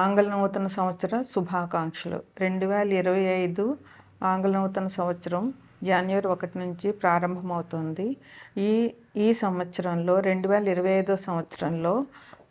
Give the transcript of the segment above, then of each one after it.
ఆంగ్ల నూతన సంవత్సర శుభాకాంక్షలు. రెండు వేల ఇరవై ఐదు ఆంగ్ల నూతన సంవత్సరం జనవరి ఒకటి నుంచి ప్రారంభమవుతుంది. ఈ ఈ సంవత్సరంలో రెండు వేల ఇరవై ఐదో సంవత్సరంలో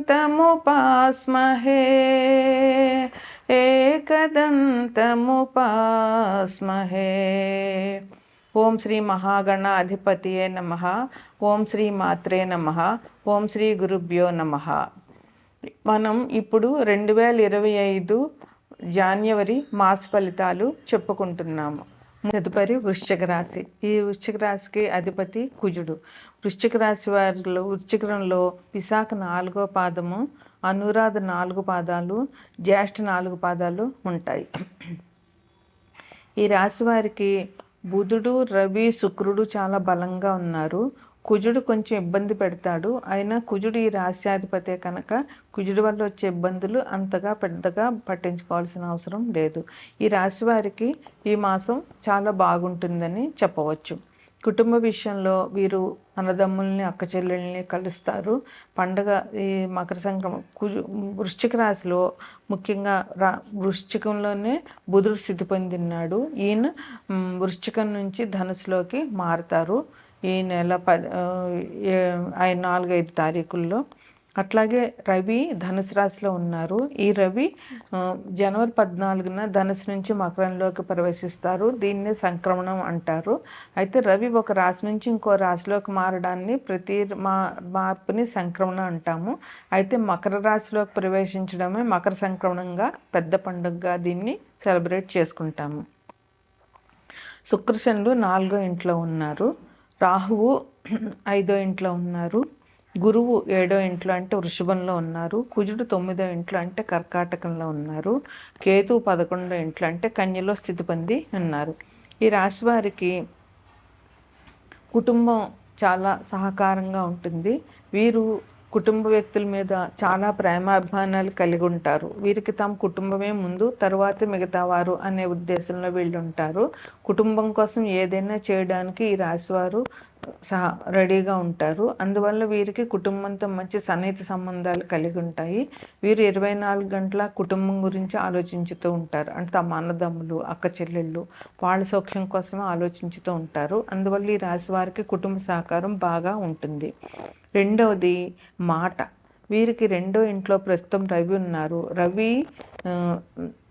ఏకదంతముపాస్మహే ఏకదంతముపాస్మహే. ఓం శ్రీ మహాగణ అధిపతియే నమ. ఓం శ్రీ మాత్రే నమ. ఓం శ్రీ గురుభ్యో నమ. మనం ఇప్పుడు రెండు వేల ఇరవై ఐదు జాన్యవరి మాస ఫలితాలు చెప్పుకుంటున్నాము. తదుపరి వృశ్చిక రాశి. ఈ వృశ్చిక రాశికి అధిపతి కుజుడు. వృశ్చిక రాశి వారిలో వృశ్చికంలో విశాఖ నాలుగో పాదము అనురాధ నాలుగు పాదాలు జ్యేష్ఠ నాలుగు పాదాలు ఉంటాయి. ఈ రాశి వారికి బుధుడు రవి శుక్రుడు చాలా బలంగా ఉన్నారు. కుజుడు కొంచెం ఇబ్బంది పెడతాడు. అయినా కుజుడు ఈ రాశ్యాధిపతే కనుక కుజుడు వల్ల వచ్చే ఇబ్బందులు అంతగా పెద్దగా పట్టించుకోవాల్సిన అవసరం లేదు. ఈ రాశి వారికి ఈ మాసం చాలా బాగుంటుందని చెప్పవచ్చు. కుటుంబ విషయంలో వీరు అన్నదమ్ముల్ని అక్క చెల్లెల్ని కలుస్తారు. పండగ ఈ మకర సంక్రమణ కుజు వృశ్చిక రాశిలో ముఖ్యంగా రా వృశ్చికంలోనే బుధుడు స్థితి పొందినాడు. ఈయన వృశ్చికం నుంచి ధనుసులోకి మారుతారు. ఈ నెల పది ఆయన నాలుగైదు తారీఖుల్లో. అట్లాగే రవి ధనుసు రాశిలో ఉన్నారు. ఈ రవి జనవరి పద్నాలుగున ధనుసు నుంచి మకరంలోకి ప్రవేశిస్తారు. దీన్ని సంక్రమణం అంటారు. అయితే రవి ఒక రాశి నుంచి ఇంకో రాశిలోకి మారడాన్ని ప్రతి మా మార్పుని సంక్రమణ అంటాము. అయితే మకర రాశిలోకి ప్రవేశించడమే మకర సంక్రమణంగా పెద్ద పండుగగా దీన్ని సెలబ్రేట్ చేసుకుంటాము. శుక్రశనులు నాలుగో ఇంట్లో ఉన్నారు. రాహువు ఐదో ఇంట్లో ఉన్నారు. గురువు ఏడో ఇంట్లో అంటే వృషభంలో ఉన్నారు కుజుడు తొమ్మిదో ఇంట్లో అంటే కర్కాటకంలో ఉన్నారు కేతు పదకొండో ఇంట్లో అంటే కన్యలో స్థితి పొంది ఉన్నారు. ఈ రాశి వారికి కుటుంబం చాలా సహకారంగా ఉంటుంది. వీరు కుటుంబ వ్యక్తుల మీద చాలా ప్రేమాభిమానాలు కలిగి ఉంటారు. వీరికి తమ కుటుంబమే ముందు తర్వాత మిగతా వారు అనే ఉద్దేశంలో వీళ్ళు ఉంటారు. కుటుంబం కోసం ఏదైనా చేయడానికి ఈ రాశివారు సహా రెడీగా ఉంటారు. అందువల్ల వీరికి కుటుంబంతో మంచి సన్నిహిత సంబంధాలు కలిగి ఉంటాయి. వీరు ఇరవై నాలుగు గంటల కుటుంబం గురించి ఆలోచించుతూ ఉంటారు. అంటే తమ అన్నదమ్ములు అక్క చెల్లెళ్ళు వాళ్ళ సౌఖ్యం కోసమే ఆలోచించుతూ ఉంటారు. అందువల్ల ఈ రాశి వారికి కుటుంబ సహకారం బాగా ఉంటుంది. రెండవది మాట. వీరికి రెండో ఇంట్లో ప్రస్తుతం రవి ఉన్నారు. రవి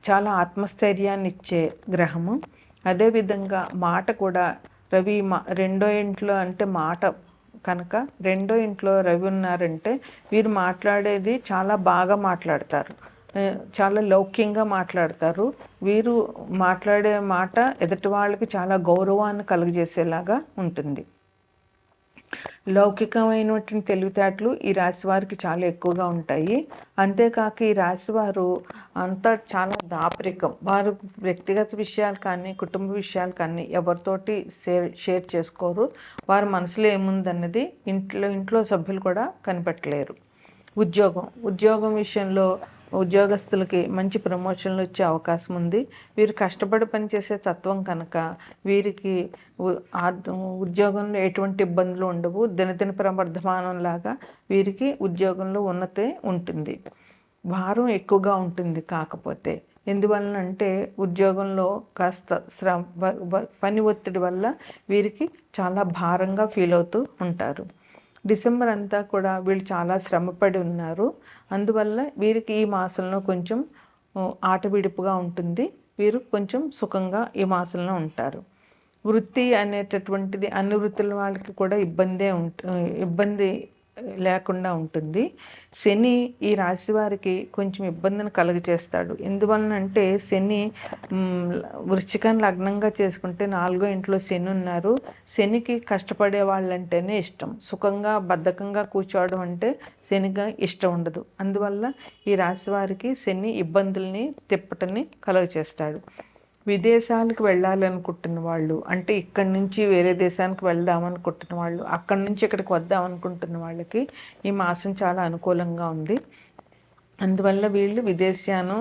చాలా ఆత్మస్థైర్యాన్ని ఇచ్చే గ్రహము. అదేవిధంగా మాట కూడా రవి మా రెండో ఇంట్లో అంటే మాట కనుక రెండో ఇంట్లో రవి ఉన్నారంటే వీరు మాట్లాడేది చాలా బాగా మాట్లాడతారు. చాలా లౌక్యంగా మాట్లాడతారు. వీరు మాట్లాడే మాట ఎదుటి వాళ్ళకి చాలా గౌరవాన్ని కలుగజేసేలాగా ఉంటుంది. లౌకికమైనటువంటి తెలివితేటలు ఈ రాశి వారికి చాలా ఎక్కువగా ఉంటాయి. అంతేకాక ఈ రాశి వారు అంతా చాలా దాపరికం. వారు వ్యక్తిగత విషయాలు కానీ కుటుంబ విషయాలు కానీ ఎవరితోటి షేర్ షేర్ చేసుకోరు. వారి మనసులో ఏముందన్నది ఇంట్లో ఇంట్లో సభ్యులు కూడా కనిపెట్టలేరు. ఉద్యోగం ఉద్యోగం విషయంలో ఉద్యోగస్తులకి మంచి ప్రమోషన్లు వచ్చే అవకాశం ఉంది. వీరు కష్టపడి పనిచేసే తత్వం కనుక వీరికి ఉద్యోగంలో ఎటువంటి ఇబ్బందులు ఉండవు. దినదిన ప్రవర్ధమానం లాగా వీరికి ఉద్యోగంలో ఉన్నతే ఉంటుంది. భారం ఎక్కువగా ఉంటుంది కాకపోతే. ఎందువలన అంటే ఉద్యోగంలో కాస్త శ్రమ పని ఒత్తిడి వల్ల వీరికి చాలా భారంగా ఫీల్ అవుతూ ఉంటారు. డిసెంబర్ అంతా కూడా వీళ్ళు చాలా శ్రమపడి ఉన్నారు. అందువల్ల వీరికి ఈ మాసంలో కొంచెం ఆటవిడుపుగా ఉంటుంది. వీరు కొంచెం సుఖంగా ఈ మాసంలో ఉంటారు. వృత్తి అనేటటువంటిది అన్ని వృత్తుల వాళ్ళకి కూడా ఇబ్బందే ఉంట ఇబ్బంది లేకుండా ఉంటుంది. శని ఈ రాశి వారికి కొంచెం ఇబ్బందిని కలుగజేస్తాడు. ఎందువలన అంటే శని వృశ్చికాన్ని లగ్నంగా చేసుకుంటే నాలుగో ఇంట్లో శని ఉన్నారు. శనికి కష్టపడే వాళ్ళంటేనే ఇష్టం. సుఖంగా బద్ధకంగా కూర్చోవడం అంటే శనిగా ఇష్టం ఉండదు. అందువల్ల ఈ రాశి వారికి శని ఇబ్బందుల్ని తిప్పటని కలుగజేస్తాడు. విదేశాలకు వెళ్ళాలనుకుంటున్న వాళ్ళు అంటే ఇక్కడి నుంచి వేరే దేశానికి వెళ్దామనుకుంటున్న వాళ్ళు అక్కడి నుంచి ఇక్కడికి వద్దామనుకుంటున్న వాళ్ళకి ఈ మాసం చాలా అనుకూలంగా ఉంది. అందువల్ల వీళ్ళు విదేశాను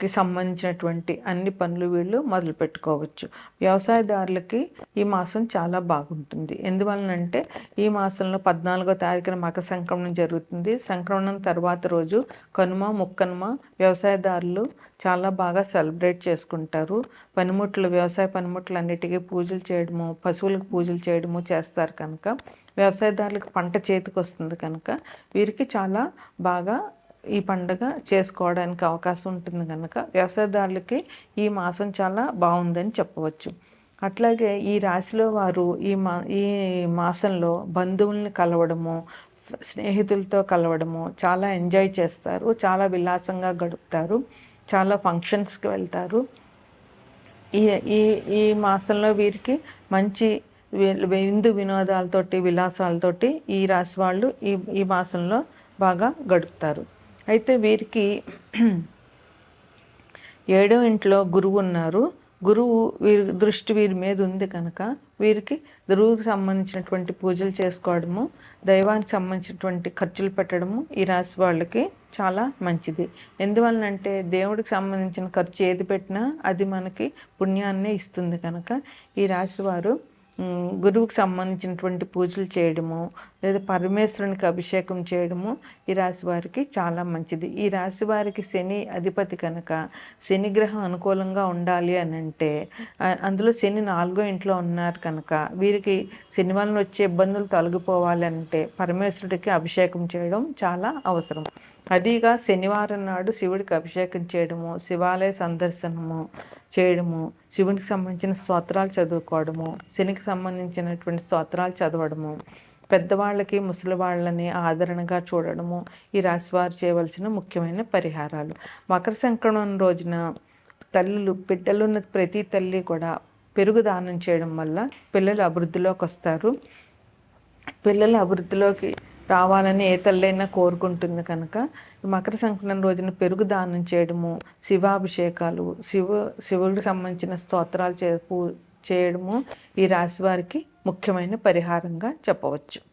కి సంబంధించినటువంటి అన్ని పనులు వీళ్ళు మొదలు పెట్టుకోవచ్చు. వ్యవసాయదారులకి ఈ మాసం చాలా బాగుంటుంది. ఎందువలనంటే ఈ మాసంలో పద్నాలుగో తారీఖున మకర సంక్రమణం జరుగుతుంది. సంక్రమణం తర్వాత రోజు కనుమ ముక్కనుమ వ్యవసాయదారులు చాలా బాగా సెలబ్రేట్ చేసుకుంటారు. పనిముట్లు వ్యవసాయ పనిముట్లు అన్నిటికీ పూజలు చేయడము పశువులకు పూజలు చేయడము చేస్తారు కనుక. వ్యవసాయదారులకు పంట చేతికి వస్తుంది కనుక. వీరికి చాలా బాగా ఈ పండుగ చేసుకోవడానికి అవకాశం ఉంటుంది కనుక వ్యవసాయదారులకి ఈ మాసం చాలా బాగుందని చెప్పవచ్చు. అట్లాగే ఈ రాశిలో వారు ఈ మా ఈ మాసంలో బంధువుల్ని కలవడము స్నేహితులతో కలవడము చాలా ఎంజాయ్ చేస్తారు. చాలా విలాసంగా గడుపుతారు. చాలా ఫంక్షన్స్కి వెళ్తారు. ఈ ఈ ఈ మాసంలో వీరికి మంచి విందు వినోదాలతోటి విలాసాలతోటి ఈ రాశి వాళ్ళు ఈ ఈ మాసంలో బాగా గడుపుతారు. అయితే వీరికి ఏడో ఇంట్లో గురువు ఉన్నారు. గురువు వీరి దృష్టి వీరి మీద ఉంది కనుక వీరికి గురువుకి సంబంధించినటువంటి పూజలు చేసుకోవడము దైవానికి సంబంధించినటువంటి ఖర్చులు పెట్టడము ఈ రాశి వాళ్ళకి చాలా మంచిది. ఎందువలనంటే దేవుడికి సంబంధించిన ఖర్చు ఏది పెట్టినా అది మనకి పుణ్యాన్నే ఇస్తుంది కనుక ఈ రాశి వారు గురువుకు సంబంధించినటువంటి పూజలు చేయడము లేదా పరమేశ్వరునికి అభిషేకం చేయడము ఈ రాశి వారికి చాలా మంచిది. ఈ రాశి వారికి శని అధిపతి కనుక శని గ్రహం అనుకూలంగా ఉండాలి అని అంటే అందులో శని నాలుగో ఇంట్లో ఉన్నారు కనుక వీరికి శని వలన వచ్చే ఇబ్బందులు తొలగిపోవాలి అంటే పరమేశ్వరుడికి అభిషేకం చేయడం చాలా అవసరం. అదిగా శనివారం నాడు శివుడికి అభిషేకం చేయడము శివాలయ సందర్శనము చేయడము శివునికి సంబంధించిన స్తోత్రాలు చదువుకోవడము శనికి సంబంధించినటువంటి స్తోత్రాలు చదవడము పెద్దవాళ్ళకి ముసలి వాళ్ళని ఆదరణగా చూడడము ఈ రాశివారు చేయవలసిన ముఖ్యమైన పరిహారాలు. మకర సంక్రమణం రోజున తల్లులు బిడ్డలున్న ప్రతి తల్లి కూడా పెరుగు దానం చేయడం వల్ల పిల్లలు అభివృద్ధిలోకి వస్తారు. పిల్లల అభివృద్ధిలోకి రావాలని ఏ తల్లైనా కోరుకుంటుంది కనుక మకర సంక్రమణ రోజున పెరుగు దానం చేయడము శివాభిషేకాలు శివ శివుడికి సంబంధించిన స్తోత్రాలు చే చేయడము ఈ రాశి వారికి ముఖ్యమైన పరిహారంగా చెప్పవచ్చు.